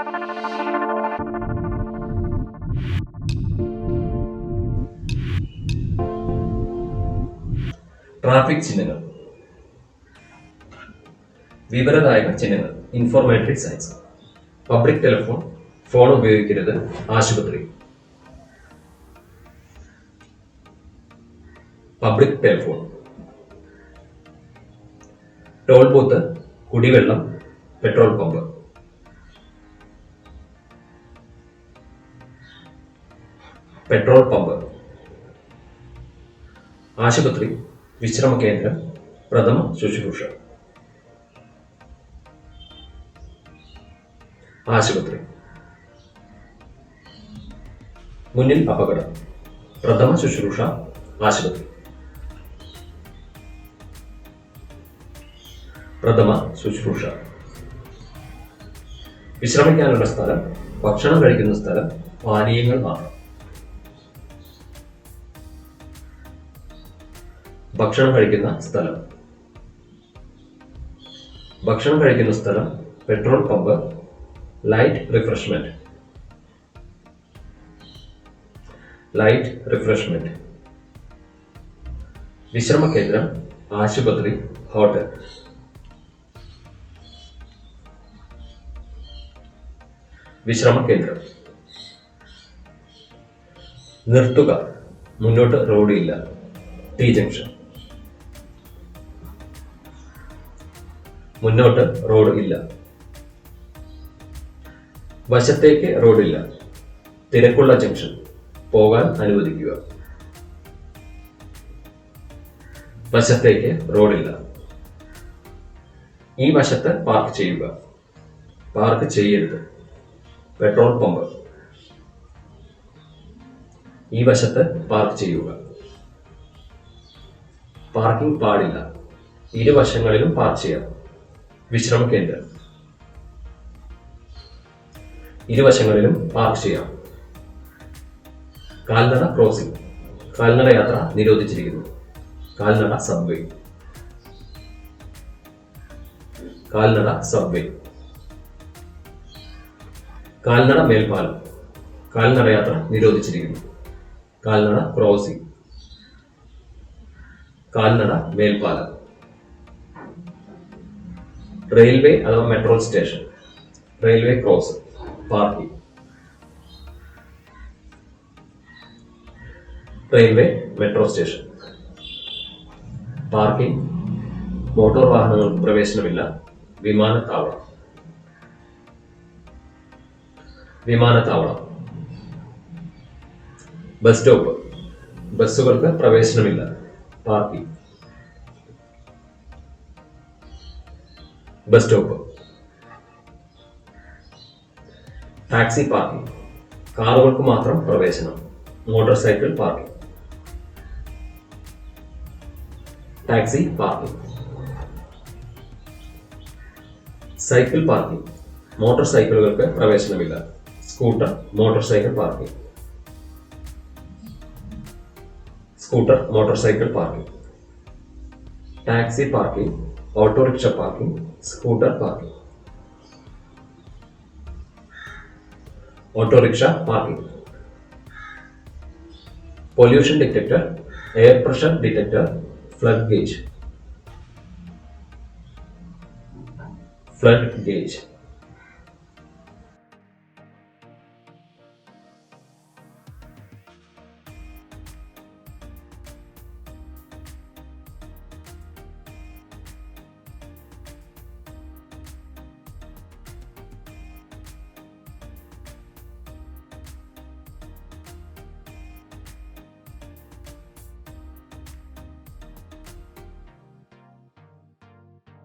Traffic ചിഹ്നങ്ങൾ. വിവരദായക ചിഹ്നങ്ങൾ. Informative signs public telephone phone ഉപയോഗിക്കരുത് ആശുപത്രി. പബ്ലിക് ടെലിഫോൺ ടോൾ ബൂത്ത് കുടിവെള്ളം പെട്രോൾ പമ്പ് പെട്രോൾ പമ്പ്. ആശുപത്രി വിശ്രമ കേന്ദ്രം പ്രഥമ ശുശ്രൂഷ. ആശുപത്രി. മുന്നിൽ അപകടം. പ്രഥമ ശുശ്രൂഷ ആശുപത്രി. പ്രഥമ ശുശ്രൂഷ. വിശ്രമിക്കാനുള്ള സ്ഥലം ഭക്ഷണം കഴിക്കുന്ന സ്ഥലം പാനീയങ്ങൾ മാത്രം. ഭക്ഷണം കഴിക്കുന്ന സ്ഥലം. ഭക്ഷണം കഴിക്കുന്ന സ്ഥലം petrol pump light refreshment. Light refreshment. വിശ്രമ കേന്ദ്രം ആശുപത്രി ഹോട്ടൽ. വിശ്രമ കേന്ദ്രം. നിർത്തുക. മുന്നോട്ട് റോഡ് ഇല്ല ടി ജംഗ്ഷൻ മുന്നോട്ട് റോഡ് ഇല്ല. വശത്തേക്ക് ഇല്ല. തിരക്കുള്ള ജംഗ്ഷൻ പോകാൻ അനുവദിക്കുക. വശത്തേക്ക് റോഡില്ല ഈ വശത്ത് പാർക്ക് ചെയ്യുക. പാർക്ക് ചെയ്യരുത്. Petrol pump. ഈ വശത്ത് പാർക്ക് ചെയ്യുക. പാർക്കിംഗ് പാടില്ല. ഇരുവശങ്ങളിലും പാർക്ക് ചെയ്യാം. വിശ്രമ കേന്ദ്രം ഇരുവശങ്ങളിലും പാർക്ക് ചെയ്യാം. കാൽനട ക്രോസിംഗ് കാൽനട യാത്ര നിരോധിച്ചിരിക്കുന്നു. കാൽനട സബ്വേ കാൽനട സബ്വേ കാൽനട മേൽപ്പാലം. കാൽനട യാത്ര നിരോധിച്ചിരിക്കുന്നു. കാൽനട ക്രോസിംഗ് കാൽനട മേൽപ്പാലം. റെയിൽവേ അഥവാ metro station. Railway cross. Party railway metro station. Parking. Motor വാഹനങ്ങൾക്ക് പ്രവേശനമില്ല. വിമാനത്താവളം. വിമാനത്താവളം. Bus stop. ബസ്സുകൾക്ക് പ്രവേശനമില്ല. Parking. Bus stop. Taxi parking. കാറുകൾക്ക് മാത്രം പ്രവേശനം. Motor cycle parking. Taxi parking. Cycle parking. Motor സൈക്കിളുകൾക്ക് പ്രവേശനമില്ല. Scooter motor cycle parking. Scooter motor cycle parking. Taxi parking. Auto rickshaw parking, scooter parking. Auto rickshaw parking. Pollution detector air pressure detector flood gauge flood gauge